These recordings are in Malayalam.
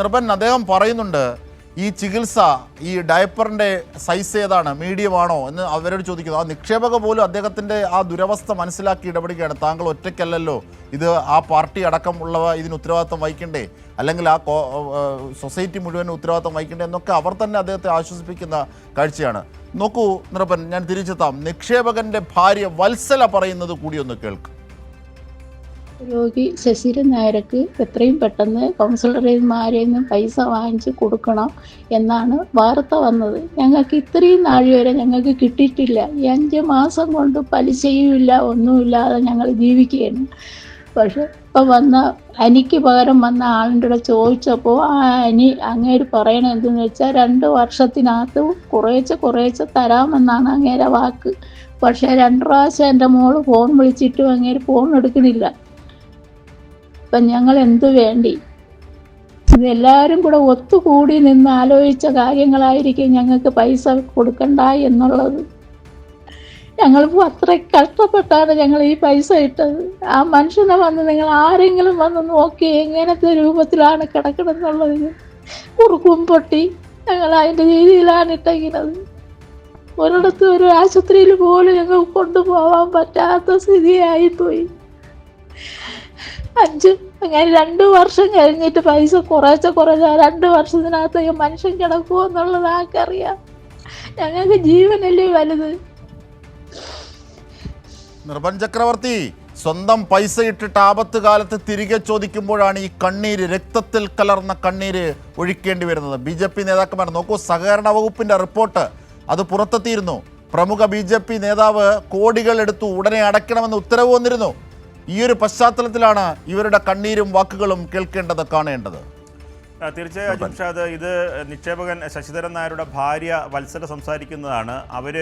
നിർഭൻ അദ്ദേഹം പറയുന്നുണ്ട് ഈ ചികിത്സ ഈ ഡയപ്പറിന്റെ സൈസ് ഏതാണ് മീഡിയം ആണോ എന്ന് അവരോട് ചോദിക്കുന്നു. ആ നിക്ഷേപക പോലും അദ്ദേഹത്തിന്റെ ആ ദുരവസ്ഥ മനസ്സിലാക്കി ഇടപെടുകയാണ്. താങ്കൾ ഒറ്റയ്ക്കല്ലല്ലോ. ഇത് ആ പാർട്ടി അടക്കം ഉള്ളവ ഇതിന് ഉത്തരവാദിത്തം വഹിക്കണ്ടേ? അല്ലെങ്കിൽ ആ സൊസൈറ്റി മുഴുവൻ ഉത്തരവാദിത്തം വഹിക്കണ്ടേ എന്നൊക്കെ അവർ തന്നെ അദ്ദേഹത്തെ ആശ്വസിപ്പിക്കുന്ന കാഴ്ചയാണ്. നോക്കൂ നിറപ്പൻ ഞാൻ തിരിച്ചെത്താം. നിക്ഷേപകന്റെ ഭാര്യ വത്സല പറയുന്നത് കൂടി ഒന്ന് കേൾക്കും. രോഗി ശശിരൻ നായർക്ക് എത്രയും പെട്ടെന്ന് കൗൺസിലർമാരിൽ നിന്നും പൈസ വാങ്ങിച്ച് കൊടുക്കണം എന്നാണ് വാർത്ത വന്നത്. ഞങ്ങൾക്ക് ഇത്രയും നാഴി വരെ ഞങ്ങൾക്ക് കിട്ടിയിട്ടില്ല. ഈ അഞ്ച് മാസം കൊണ്ട് പലിശയുമില്ല ഒന്നുമില്ലാതെ ഞങ്ങൾ ജീവിക്കുകയാണ്. പക്ഷെ ഇപ്പം വന്ന അനിക്ക് പകരം വന്ന ആളിന്റെ കൂടെ ചോദിച്ചപ്പോൾ ആ അനി അങ്ങേര് പറയണത് എന്തെന്ന് വെച്ചാൽ രണ്ട് വർഷത്തിനകത്ത് കുറേശ്ശെ കുറേശ്ശെ തരാമെന്നാണ് അങ്ങേരെ വാക്ക്. പക്ഷേ രണ്ട് പ്രാവശ്യം എന്റെ മോൾ ഫോൺ വിളിച്ചിട്ടും അങ്ങേര് ഫോൺ എടുക്കുന്നില്ല. ഇപ്പം ഞങ്ങൾ എന്തു വേണ്ടി? ഇതെല്ലാവരും കൂടെ ഒത്തുകൂടി നിന്ന് ആലോചിച്ച കാര്യങ്ങളായിരിക്കും ഞങ്ങൾക്ക് പൈസ കൊടുക്കണ്ട എന്നുള്ളത്. ഞങ്ങൾ അത്ര കഷ്ടപ്പെട്ടാണ് ഞങ്ങൾ ഈ പൈസ ഇട്ടത്. ആ മനുഷ്യനെ വന്ന് നിങ്ങൾ ആരെങ്കിലും വന്ന് നോക്കി എങ്ങനത്തെ രൂപത്തിലാണ് കിടക്കണമെന്നുള്ളത് കുറുക്കും പൊട്ടി ഞങ്ങൾ അതിന്റെ രീതിയിലാണ് ഇട്ടെങ്കിലത് ഒരിടത്ത് ഒരു ആശുപത്രിയിൽ പോലും ഞങ്ങൾ കൊണ്ടുപോകാൻ പറ്റാത്ത സ്ഥിതിയായിപ്പോയി. അഞ്ച് അങ്ങനെ രണ്ടു വർഷം കഴിഞ്ഞിട്ട് പൈസ കുറച്ച കുറച്ച രണ്ട് വർഷത്തിനകത്ത് മനുഷ്യൻ കിടക്കുമോ എന്നുള്ളത് ആർക്കറിയാം? ഞങ്ങൾക്ക് ജീവനല്ലേ വലുത്. നിർഭൻ ചക്രവർത്തി സ്വന്തം പൈസ ഇട്ടിട്ട് ആപത്ത് കാലത്ത് തിരികെ ചോദിക്കുമ്പോഴാണ് ഈ കണ്ണീര് രക്തത്തിൽ കലർന്ന കണ്ണീര് ഒഴിക്കേണ്ടി വരുന്നത്. ബി ജെ പി നേതാക്കന്മാർ നോക്കൂ സഹകരണ വകുപ്പിന്റെ റിപ്പോർട്ട് അത് പുറത്തെത്തിയിരുന്നു. പ്രമുഖ ബി ജെ പി നേതാവ് കോടികൾ എടുത്തു ഉടനെ അടയ്ക്കണമെന്ന് ഉത്തരവ് വന്നിരുന്നു. ഈ ഒരു പശ്ചാത്തലത്തിലാണ് ഇവരുടെ കണ്ണീരും വാക്കുകളും കേൾക്കേണ്ടത് കാണേണ്ടത്. തീർച്ചയായും അജിംഷാദ് ഇത് നിക്ഷേപകൻ ശശിധരൻ നായരുടെ ഭാര്യ വത്സല സംസാരിക്കുന്നതാണ്. അവർ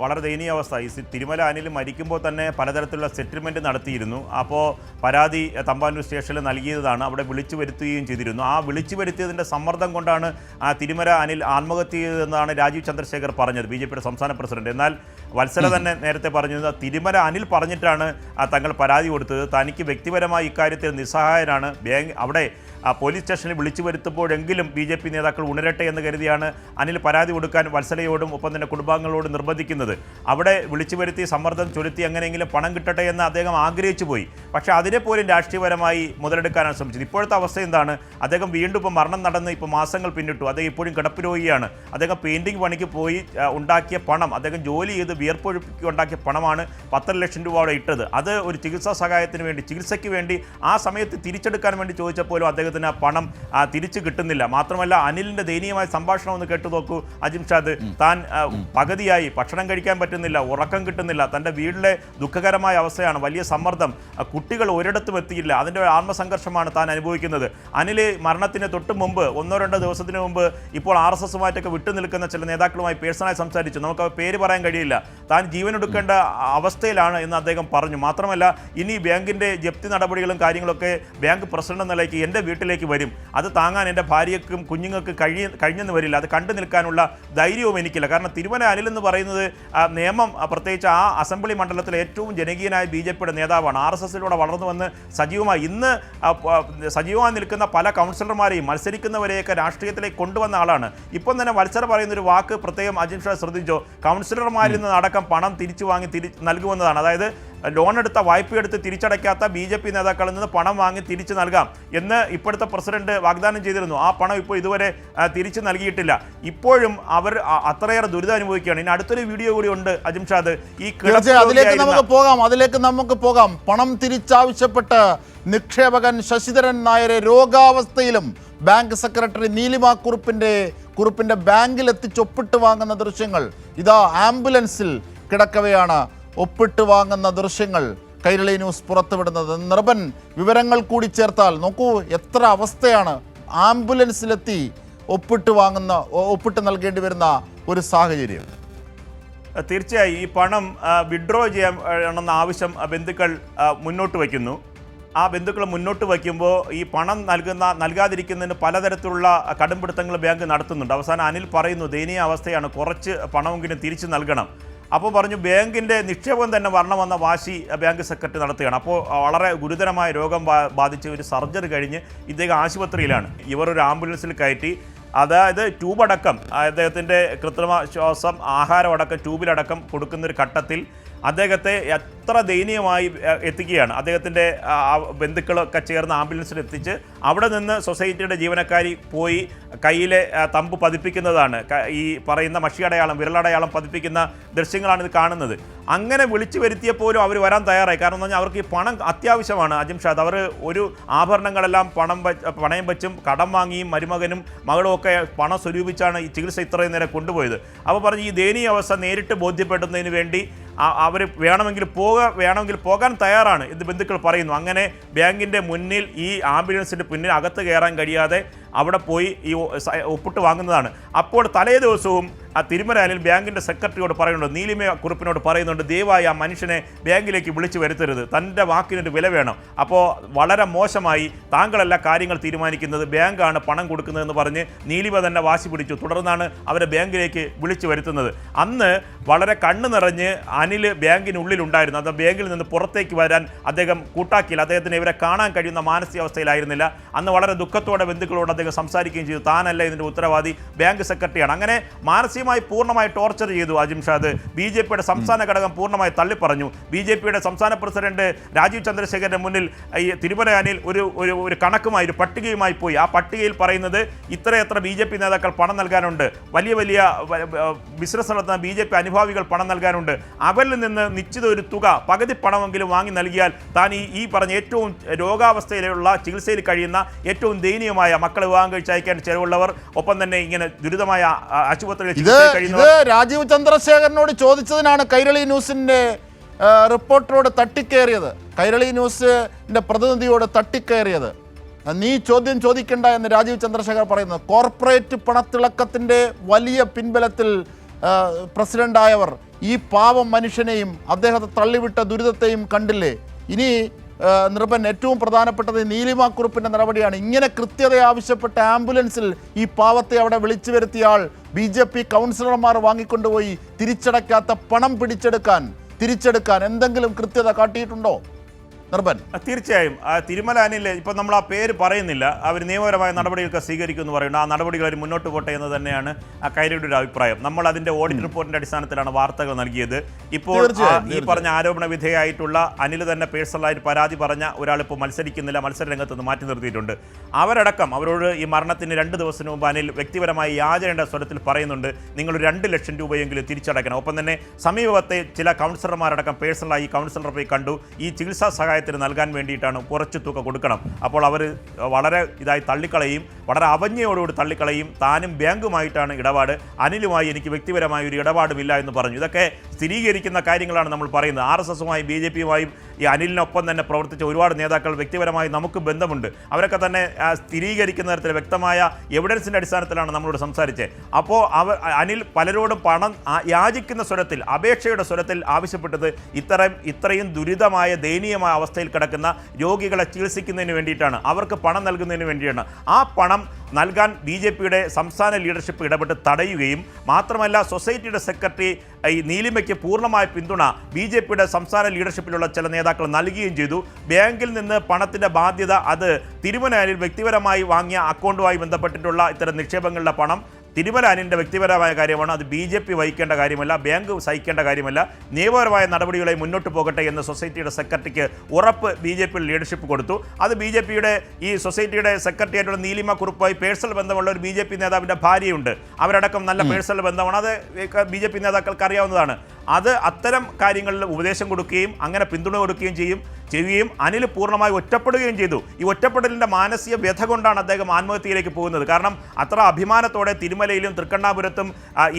വളരെ ദയനീയ അവസ്ഥ. ഈ തിരുമല അനിൽ മരിക്കുമ്പോൾ തന്നെ പലതരത്തിലുള്ള സെറ്റിൽമെന്റ് നടത്തിയിരുന്നു. അപ്പോൾ പരാതി തമ്പാനൂർ സ്റ്റേഷനിൽ നൽകിയതാണ്. അവിടെ വിളിച്ചു വരുത്തുകയും ചെയ്തിരുന്നു. ആ വിളിച്ചു വരുത്തിയതിന്റെ സമ്മർദ്ദം കൊണ്ടാണ് ആ തിരുമല അനിൽ ആത്മഹത്യ ചെയ്തതെന്നാണ് രാജീവ് ചന്ദ്രശേഖർ പറഞ്ഞത് ബി ജെ പിയുടെ സംസ്ഥാന പ്രസിഡന്റ്. എന്നാൽ വത്സല തന്നെ നേരത്തെ പറഞ്ഞത് തിരുമല അനിൽ പറഞ്ഞിട്ടാണ് തങ്ങൾ പരാതി കൊടുത്തത്. തനിക്ക് വ്യക്തിപരമായി ഇക്കാര്യത്തിൽ നിസ്സഹായനാണ്. ബാങ്ക് അവിടെ ആ പോലീസ് സ്റ്റേഷനിൽ വിളിച്ചു വരുത്തുമ്പോഴെങ്കിലും ബി ജെ പി നേതാക്കൾ ഉണരട്ടെ എന്ന് കരുതിയാണ് അനിൽ പരാതി കൊടുക്കാൻ വത്സലയോടും ഒപ്പം തന്നെ കുടുംബാംഗങ്ങളോടും നിർബന്ധിക്കുന്നത്. അവിടെ വിളിച്ചു വരുത്തി സമ്മർദ്ദം ചൊലുത്തി എങ്ങനെയെങ്കിലും പണം കിട്ടട്ടെ എന്ന് അദ്ദേഹം ആഗ്രഹിച്ചു പോയി. പക്ഷേ അതിനെ പോലും രാഷ്ട്രീയപരമായി മുതലെടുക്കാനാണ് ശ്രമിച്ചത്. ഇപ്പോഴത്തെ അവസ്ഥ എന്താണ്? അദ്ദേഹം വീണ്ടും ഇപ്പോൾ മരണം നടന്ന് ഇപ്പോൾ മാസങ്ങൾ പിന്നിട്ടു. അദ്ദേഹം ഇപ്പോഴും കിടപ്പ് രോഗിയാണ് അദ്ദേഹം പെയിന്റിംഗ് പണിക്ക് പോയി ഉണ്ടാക്കിയ പണം അദ്ദേഹം ജോലി ചെയ്ത് വിയർപ്പൊഴുക്കി ഉണ്ടാക്കിയ പണമാണ് പത്തര ലക്ഷം രൂപ അവിടെ ഇട്ടത്. അത് ഒരു ചികിത്സാ സഹായത്തിന് വേണ്ടി ചികിത്സയ്ക്ക് വേണ്ടി ആ സമയത്ത് തിരിച്ചെടുക്കാൻ വേണ്ടി ചോദിച്ചപ്പോലും അദ്ദേഹത്തിന് ആ പണം തിരിച്ചു കിട്ടുന്നില്ല. മാത്രമല്ല അനിലിന്റെ ദയനീയമായ സംഭാഷണം ഒന്ന് കേട്ടു നോക്കൂ. അജിം ഷാദ് താൻ പകുതിയായി ഭക്ഷണം കഴിക്കാൻ പറ്റുന്നില്ല ഉറക്കം കിട്ടുന്നില്ല തന്റെ വീടിലെ ദുഃഖകരമായ അവസ്ഥയാണ് വലിയ സമ്മർദ്ദം. കുട്ടികൾ ഒരിടത്തും എത്തിയില്ല. അതിന്റെ ആത്മസംഘർഷമാണ് താൻ അനുഭവിക്കുന്നത്. അനിൽ മരണത്തിന് തൊട്ട് മുമ്പ് ഒന്നോ രണ്ടോ ദിവസത്തിന് മുമ്പ് ഇപ്പോൾ ആർ എസ് എസുമായിട്ടൊക്കെ വിട്ടു നിൽക്കുന്ന ചില നേതാക്കളുമായി പേഴ്സണലായി സംസാരിച്ചു. നമുക്ക് പേര് പറയാൻ കഴിയില്ല. താൻ ജീവൻ എടുക്കേണ്ട അവസ്ഥയിലാണ് എന്ന് അദ്ദേഹം പറഞ്ഞു. മാത്രമല്ല ഇനി ബാങ്കിന്റെ ജപ്തി നടപടികളും കാര്യങ്ങളൊക്കെ ബാങ്ക് പ്രസിഡന്റ് നിലയ്ക്ക് എന്റെ വീട്ടിലേക്ക് വരും. അത് താങ്ങാൻ എന്റെ ഭാര്യയ്ക്കും കുഞ്ഞുങ്ങൾക്ക് കഴിയ കഴിഞ്ഞെന്ന് വരില്ല. അത് കണ്ടു നിൽക്കാനുള്ള ധൈര്യവും എനിക്കില്ല. കാരണം തിരുവന അനിൽ എന്ന് പറയുന്നത് നിയമം പ്രത്യേകിച്ച് ആ അസംബ്ലി മണ്ഡലത്തിലെ ഏറ്റവും ജനകീയനായ ബി ജെ പിയുടെ നേതാവാണ്. ആർ എസ് എസിലൂടെ വളർന്നു വന്ന് സജീവമായി. ഇന്ന് സജീവമായി നിൽക്കുന്ന പല കൗൺസിലർമാരെയും മത്സരിക്കുന്നവരെയൊക്കെ രാഷ്ട്രീയത്തിലേക്ക് കൊണ്ടുവന്ന ആളാണ്. ഇപ്പം തന്നെ മത്സരം പറയുന്ന ഒരു വാക്ക് പ്രത്യേകം അജിൻ ഷാ ശ്രദ്ധിച്ചോ? കൗൺസിലർമാരിൽ നിന്ന് അടക്കം പണം തിരിച്ചു വാങ്ങി തിരി നൽകുമെന്നതാണ്. അതായത് ലോൺ എടുത്ത വായ്പ എടുത്ത് തിരിച്ചടയ്ക്കാത്ത ബി ജെ പി നേതാക്കളിൽ നിന്ന് പണം വാങ്ങി തിരിച്ചു നൽകാം എന്ന് ഇപ്പോഴത്തെ പ്രസിഡന്റ് വാഗ്ദാനം ചെയ്തിരുന്നു. ആ പണം ഇപ്പോൾ ഇതുവരെ തിരിച്ചു നൽകിയിട്ടില്ല. ഇപ്പോഴും അവർ അത്രയേറെ ദുരിതം അനുഭവിക്കുകയാണ്. ഇനി അടുത്തൊരു വീഡിയോ കൂടി ഉണ്ട് അജിംഷാദ് ഈ അതിലേക്ക് നമുക്ക് പോകാം. അതിലേക്ക് നമുക്ക് പോകാം. പണം തിരിച്ചാവശ്യപ്പെട്ട് നിക്ഷേപകൻ ശശിധരൻ നായരെ രോഗാവസ്ഥയിലും ബാങ്ക് സെക്രട്ടറി നീലിമ കുറുപ്പിന്റെ കുറുപ്പിന്റെ ബാങ്കിൽ എത്തിച്ചൊപ്പിട്ട് വാങ്ങുന്ന ദൃശ്യങ്ങൾ ഇതാ ആംബുലൻസിൽ കിടക്കവെയാണ്. ഒപ്പിട്ട് വാങ്ങുന്ന ദൃശ്യങ്ങൾ കൈരളി ന്യൂസ് പുറത്തുവിടുന്നത്. നിർബൻ വിവരങ്ങൾ കൂടി ചേർത്താൽ നോക്കൂ എത്ര അവസ്ഥയാണ് ആംബുലൻസിലെത്തി ഒപ്പിട്ട് വാങ്ങുന്ന ഒപ്പിട്ട് നൽകേണ്ടി വരുന്ന ഒരു സാഹചര്യം. തീർച്ചയായും ഈ പണം വിഡ്രോ ചെയ്യണമെന്ന ആവശ്യം ബന്ധുക്കൾ മുന്നോട്ട് വയ്ക്കുന്നു. ആ ബന്ധുക്കൾ മുന്നോട്ട് വയ്ക്കുമ്പോൾ ഈ പണം നൽകുന്ന നൽകാതിരിക്കുന്നതിന് പലതരത്തിലുള്ള കടുംപിടുത്തങ്ങൾ ബാങ്ക് നടത്തുന്നുണ്ട്. അവസാനം അനിൽ പറയുന്നു ദയനീയ അവസ്ഥയാണ് കുറച്ച് പണമെങ്കിലും തിരിച്ചു നൽകണം. അപ്പോൾ പറഞ്ഞു ബാങ്കിന്റെ നിക്ഷേപം തന്നെ വരണമെന്ന വാശി ബാങ്ക് സെക്രട്ടറി നടത്തുകയാണ്. അപ്പോൾ വളരെ ഗുരുതരമായ രോഗം ബാധിച്ച് ഒരു സർജറി കഴിഞ്ഞ് ഇദ്ദേഹം ആശുപത്രിയിലാണ്. ഇവർ ഒരു ആംബുലൻസിൽ കയറ്റി അതായത് ട്യൂബടക്കം അദ്ദേഹത്തിന്റെ കൃത്രിമ ശ്വാസം ആഹാരമടക്കം ട്യൂബിലടക്കം കൊടുക്കുന്നൊരു ഘട്ടത്തിൽ അദ്ദേഹത്തെ എത്ര ദയനീയമായി എത്തിക്കുകയാണ്. അദ്ദേഹത്തിന്റെ ബന്ധുക്കളൊക്കെ ചേർന്ന് ആംബുലൻസിൽ എത്തിച്ച് അവിടെ നിന്ന് സൊസൈറ്റിയുടെ ജീവനക്കാരി പോയി കയ്യിലെ തമ്പ് പതിപ്പിക്കുന്നതാണ്. ഈ പറയുന്ന മഷിയടയാളം വിരലടയാളം പതിപ്പിക്കുന്ന ദൃശ്യങ്ങളാണ് ഇത് കാണുന്നത്. അങ്ങനെ വിളിച്ചു വരുത്തിയപ്പോലും അവർ വരാൻ തയ്യാറായി. കാരണം എന്ന് പറഞ്ഞാൽ അവർക്ക് ഈ പണം അത്യാവശ്യമാണ് അജിം ഷാദ് അവർ ഒരു ആഭരണങ്ങളെല്ലാം പണം പണയം വെച്ചും കടം വാങ്ങിയും മരുമകനും മകളും ഒക്കെ പണം സ്വരൂപിച്ചാണ് ഈ ചികിത്സ ഇത്രയും നേരം കൊണ്ടുപോയത്. അപ്പോൾ പറഞ്ഞ് ഈ ദയനീയ അവസ്ഥ നേരിട്ട് ബോധ്യപ്പെടുന്നതിന് വേണ്ടി അവർ വേണമെങ്കിൽ പോക വേണമെങ്കിൽ പോകാൻ തയ്യാറാണ് എന്ന് ബന്ധുക്കൾ പറയുന്നു. അങ്ങനെ ബാങ്കിന്റെ മുന്നിൽ ഈ ആംബുലൻസിന്റെ പിന്നിൽ അകത്ത് കയറാൻ കഴിയാതെ അവിടെ പോയി ഈ ഒപ്പിട്ട് വാങ്ങുന്നതാണ്. അപ്പോൾ തലേ ദിവസവും ആ തിരുമലാനിൽ ബാങ്കിന്റെ സെക്രട്ടറിയോട് പറയുന്നുണ്ട് നീലിമ കുറിപ്പിനോട് പറയുന്നുണ്ട് ദയവായി ആ മനുഷ്യനെ ബാങ്കിലേക്ക് വിളിച്ചു വരുത്തരുത്. തന്റെ വാക്കിനൊരു വില വേണം. അപ്പോൾ വളരെ മോശമായി താങ്കളല്ല കാര്യങ്ങൾ തീരുമാനിക്കുന്നത് ബാങ്കാണ് പണം കൊടുക്കുന്നതെന്ന് പറഞ്ഞ് നീലിമ തന്നെ വാശി പിടിച്ചു. തുടർന്നാണ് അവരെ ബാങ്കിലേക്ക് വിളിച്ചു വരുത്തുന്നത്. അന്ന് വളരെ കണ്ണു നിറഞ്ഞ് അനിൽ ബാങ്കിനുള്ളിലുണ്ടായിരുന്നു. അത് ബാങ്കിൽ നിന്ന് പുറത്തേക്ക് വരാൻ അദ്ദേഹം കൂട്ടാക്കിയില്ല. അദ്ദേഹത്തിന് ഇവരെ കാണാൻ കഴിയുന്ന മാനസികാവസ്ഥയിലായിരുന്നില്ല. അന്ന് വളരെ ദുഃഖത്തോടെ ബന്ധുക്കളോട് സംസാരിക്കുകയും ചെയ്തു. താനല്ല ഇതിന്റെ ഉത്തരവാദി? ബാങ്ക് സെക്രട്ടറിയാണ്. അങ്ങനെ മാനസികമായി പൂർണമായി ടോർച്ചർ ചെയ്തു അജിം ഷാദ് ബി ജെ പിയുടെ സംസ്ഥാന ഘടകം പൂർണമായി തള്ളിപ്പറഞ്ഞു. ബി ജെ പിയുടെ സംസ്ഥാന പ്രസിഡന്റ് രാജീവ് ചന്ദ്രശേഖരന്റെ മുന്നിൽ ഈ തിരുമലയാനിൽ ഒരു ഒരു ഒരു കണക്കുമായി ഒരു പട്ടികയുമായി പോയി. ആ പട്ടികയിൽ പറയുന്നത് ഇത്രയെത്ര ബി ജെ പി നേതാക്കൾ പണം നൽകാനുണ്ട്. വലിയ വലിയ ബിസിനസ് നടത്തുന്ന ബി ജെ പി അനുഭാവികൾ പണം നൽകാനുണ്ട്. അവരിൽ നിന്ന് നിശ്ചിത ഒരു തുക പകുതി പണമെങ്കിലും വാങ്ങി നൽകിയാൽ താൻ ഈ ഈ പറഞ്ഞ ഏറ്റവും രോഗാവസ്ഥയിലുള്ള ചികിത്സയിൽ കഴിയുന്ന ഏറ്റവും ദയനീയമായ മക്കളെ വിവാഹം കഴിച്ച് അയക്കാൻ ചെലവുള്ളവർ ഒപ്പം തന്നെ ഇങ്ങനെ ദുരിതമായ ആശുപത്രികളിൽ ആശുപത്രിയിൽ ചികിത്സയിൽ ഇത് കഴിയുന്നവർ രാജീവ് ചന്ദ്രശേഖരനോട് ചോദിച്ചതിനാണ് കൈരളി ന്യൂസിന്റെ ആ, റിപ്പോർട്ടറോട് തട്ടിക്കയറിയത് കൈരളി ന്യൂസിന്റെ പ്രതിനിധിയോട് തട്ടിക്കയറിയത് നീ ചോദ്യം ചോദിക്കണ്ട എന്ന് രാജീവ് ചന്ദ്രശേഖർ പറയുന്നത്. കോർപ്പറേറ്റ് പണത്തിളക്കത്തിന്റെ വലിയ പിൻബലത്തിൽ ആ, പ്രസിഡന്റായവർ ഈ പാവം മനുഷ്യനെയും അദ്ദേഹത്തെ തള്ളിവിട്ട ദുരിതത്തെയും കണ്ടില്ലേ? ഇനി ആ, നിർഭൻ ഏറ്റവും പ്രധാനപ്പെട്ടത് നീലിമ കുറിപ്പിന്റെ നടപടിയാണ്. ഇങ്ങനെ കൃത്യത ആവശ്യപ്പെട്ട ആംബുലൻസിൽ ഈ പാവത്തെ അവിടെ വിളിച്ചു വരുത്തിയ ആൾ ബി ജെ പി കൗൺസിലർമാർ വാങ്ങിക്കൊണ്ടുപോയി തിരിച്ചടയ്ക്കാത്ത പണം പിടിച്ചെടുക്കാൻ തിരിച്ചെടുക്കാൻ എന്തെങ്കിലും കൃത്യത കാട്ടിയിട്ടുണ്ടോ? നിർഭൻ ആ, തീർച്ചയായും. തിരുമല അനിൽ ഇപ്പം നമ്മൾ ആ പേര് പറയുന്നില്ല. അവർ നിയമപരമായ നടപടികളൊക്കെ സ്വീകരിക്കുമെന്ന് പറയുന്നു ആ നടപടികൾ അവർ മുന്നോട്ട് പോട്ടെ എന്ന് തന്നെയാണ് ആ കൈരയുടെ ഒരു അഭിപ്രായം. നമ്മൾ അതിന്റെ ഓഡിറ്റ് റിപ്പോർട്ടിന്റെ അടിസ്ഥാനത്തിലാണ് വാർത്തകൾ നൽകിയത്. ഇപ്പോൾ ഈ പറഞ്ഞ ആരോപണ വിധേയായിട്ടുള്ള അനിൽ തന്നെ പേഴ്സണലായിട്ട് പരാതി പറഞ്ഞ ഒരാൾ ഇപ്പോൾ മത്സരിക്കുന്നില്ല മത്സര രംഗത്ത് നിന്ന് മാറ്റി നിർത്തിയിട്ടുണ്ട്. അവരടക്കം അവരോട് ഈ മരണത്തിന് രണ്ട് ദിവസം മുമ്പ് അനിൽ വ്യക്തിപരമായി യാചനയുടെ സ്വരത്തിൽ പറയുന്നുണ്ട് നിങ്ങൾ രണ്ട് ലക്ഷം രൂപയെങ്കിലും തിരിച്ചടയ്ക്കണം. ഒപ്പം തന്നെ സമീപത്തെ ചില കൗൺസിലർമാരടക്കം പേഴ്സണലായി കൗൺസിലർ പോയി കണ്ടു. ഈ ചികിത്സാ സഹായത്തിന് നൽകാൻ വേണ്ടിയിട്ടാണ് കുറച്ച് തുക കൊടുക്കണം. അപ്പോൾ അവർ വളരെ ഇതായി തള്ളിക്കളയും വളരെ അവജ്ഞയോടുകൂടി തള്ളിക്കളയും താനും ബാങ്കുമായിട്ടാണ് ഇടപാട്. അനിലുമായി എനിക്ക് വ്യക്തിപരമായ ഒരു ഇടപാടുമില്ല എന്ന് പറഞ്ഞു. ഇതൊക്കെ സ്ഥിരീകരിക്കുന്ന കാര്യങ്ങളാണ് നമ്മൾ പറയുന്നത്. ആർ എസ് എസുമായും ബി ജെ പിയുമായും ഈ അനിലിനൊപ്പം തന്നെ പ്രവർത്തിച്ച ഒരുപാട് നേതാക്കൾ വ്യക്തിപരമായി നമുക്ക് ബന്ധമുണ്ട്. അവരൊക്കെ തന്നെ സ്ഥിരീകരിക്കുന്ന തരത്തിൽ വ്യക്തമായ എവിഡൻസിന്റെ അടിസ്ഥാനത്തിലാണ് നമ്മളോട് സംസാരിച്ചത്. അപ്പോൾ അവർ അനിൽ പലരോടും പണം യാചിക്കുന്ന സ്വരത്തിൽ അപേക്ഷയുടെ സ്വരത്തിൽ ആവശ്യപ്പെട്ടത് ഇത്രയും ഇത്രയും ദുരിതമായ ദയനീയമായ അവസ്ഥയിൽ കിടക്കുന്ന രോഗികളെ ചികിത്സിക്കുന്നതിന് വേണ്ടിയിട്ടാണ്. അവർക്ക് പണം നൽകുന്നതിന് വേണ്ടിയാണ്. ആ പണം നൽകാൻ ബി ജെ പിയുടെ സംസ്ഥാന ലീഡർഷിപ്പ് ഇടപെട്ട് തടയുകയും മാത്രമല്ല സൊസൈറ്റിയുടെ സെക്രട്ടറി ഈ നീലിമയ്ക്ക് പൂർണമായ പിന്തുണ ബി ജെ പിയുടെ സംസ്ഥാന ലീഡർഷിപ്പിലുള്ള ചില നേതാക്കൾ നൽകുകയും ചെയ്തു. ബാങ്കിൽ നിന്ന് പണത്തിന്റെ ബാധ്യത അത് തിരുമലയിൽ വ്യക്തിപരമായി വാങ്ങിയ അക്കൗണ്ടുമായി ബന്ധപ്പെട്ടിട്ടുള്ള ഇത്തരം നിക്ഷേപങ്ങളുടെ പണം തിരുമല അനിന്റെ വ്യക്തിപരമായ കാര്യമാണ്. അത് ബി ജെ പി വഹിക്കേണ്ട കാര്യമല്ല ബാങ്ക് സഹിക്കേണ്ട കാര്യമല്ല. നിയമപരമായ നടപടികളെ മുന്നോട്ട് പോകട്ടെ എന്ന് സൊസൈറ്റിയുടെ സെക്രട്ടറിക്ക് ഉറപ്പ് ബി ജെ പി ലീഡർഷിപ്പ് കൊടുത്തു. അത് ബി ജെ പിയുടെ ഈ സൊസൈറ്റിയുടെ സെക്രട്ടറി ആയിട്ടുള്ള നീലിമ കുറുപ്പായി പേഴ്സണൽ ബന്ധമുള്ള ഒരു ബി ജെ പി നേതാവിന്റെ ഭാര്യയുണ്ട്. അവരടക്കം നല്ല പേഴ്സണൽ ബന്ധമാണ്. അത് ബി ജെ പി നേതാക്കൾക്ക് അറിയാവുന്നതാണ്. അത് അത്തരം കാര്യങ്ങളിൽ ഉപദേശം കൊടുക്കുകയും അങ്ങനെ പിന്തുണ കൊടുക്കുകയും ചെയ്യും ചെയ്യുകയും അനിൽ പൂർണമായി ഒറ്റപ്പെടുകയും ചെയ്തു. ഈ ഒറ്റപ്പെടലിന്റെ മാനസിക വ്യഥ കൊണ്ടാണ് അദ്ദേഹം ആത്മഹത്യയിലേക്ക് പോകുന്നത്. കാരണം അത്ര അഭിമാനത്തോടെ തിരുമലയിലും തൃക്കണ്ണാപുരത്തും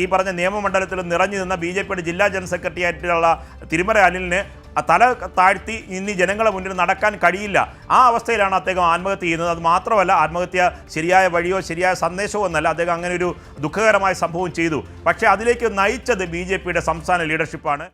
ഈ പറഞ്ഞ നിയമമണ്ഡലത്തിലും നിറഞ്ഞു നിന്ന ബി ജെ പിയുടെ ജില്ലാ ജനറൽ സെക്രട്ടറി ആയിട്ടുള്ള തിരുമല അനിലിന് തല താഴ്ത്തി ഇനി ജനങ്ങളെ മുന്നിൽ നടക്കാൻ കഴിയില്ല. ആ അവസ്ഥയിലാണ് അദ്ദേഹം ആത്മഹത്യ ചെയ്യുന്നത്. അത് മാത്രമല്ല ആത്മഹത്യ ശരിയായ വഴിയോ ശരിയായ സന്ദേശമോ എന്നല്ല അദ്ദേഹം അങ്ങനെ ഒരു ദുഃഖകരമായ സംഭവം ചെയ്തു. പക്ഷേ അതിലേക്ക് നയിച്ചത് ബി സംസ്ഥാന ലീഡർഷിപ്പാണ്